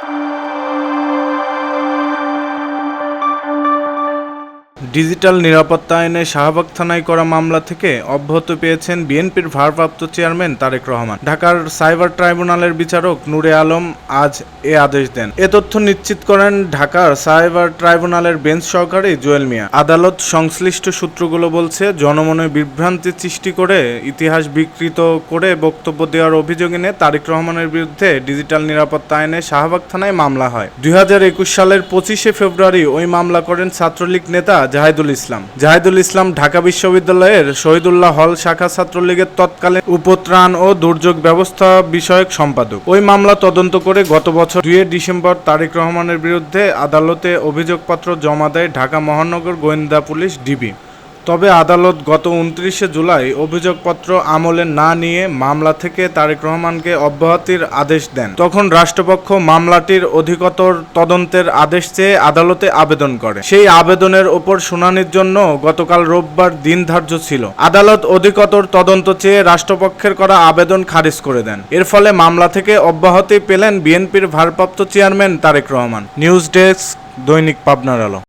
Thank you. Digital নিরাপত্তা আইনে শাহবাগ থানায় করা মামলা থেকে অব্যাহতি পেয়েছেন বিএনপির ভারপ্রাপ্ত চেয়ারম্যান তারেক রহমান। ঢাকার সাইবার ট্রাইব্যুনালের বিচারক নূরে আলম আজ এ আদেশ দেন। এ তথ্য নিশ্চিত করেন ঢাকার সাইবার ট্রাইব্যুনালের বেঞ্চ সহকারী জুয়েল মিয়া। আদালত সংশ্লিষ্ট সূত্রগুলো বলছে, জনমনে বিভ্রান্তি সৃষ্টি করে ইতিহাস বিকৃত করে বক্তব্য দেওয়ার অভিযোগ এনে তারেক রহমানের বিরুদ্ধে ডিজিটাল নিরাপত্তা আইনে শাহবাগ থানায় মামলা হয়। দুই হাজার একুশ সালের পঁচিশে ফেব্রুয়ারি ওই মামলা করেন ছাত্রলীগ নেতা জাহিদুল ইসলাম। জাহেদুল ইসলাম ঢাকা বিশ্ববিদ্যালয়ের শহীদুল্লাহ হল শাখা ছাত্রলীগের তৎকালীন উপত্রাণ ও দুর্যোগ ব্যবস্থা বিষয়ক সম্পাদক। ওই মামলা তদন্ত করে গত বছর দুই ডিসেম্বর তারেক রহমানের বিরুদ্ধে আদালতে অভিযোগপত্র জমা দেয় ঢাকা মহানগর গোয়েন্দা পুলিশ ডিবি। তবে আদালত গত উনত্রিশে জুলাই অভিযোগপত্র আমলে না নিয়ে মামলা থেকে তারেক রহমানকে অব্যাহতির আদেশ দেন। তখন রাষ্ট্রপক্ষ মামলাটির অধিকতর তদন্তের আদেশ চেয়ে আদালতে আবেদন করে। সেই আবেদনের ওপর শুনানির জন্য গতকাল রোববার দিন ধার্য ছিল। আদালত অধিকতর তদন্ত চেয়ে রাষ্ট্রপক্ষের করা আবেদন খারিজ করে দেন। এর ফলে মামলা থেকে অব্যাহতি পেলেন বিএনপির ভারপ্রাপ্ত chairman Tarique Rahman. News desk দৈনিক পাবনার আলো।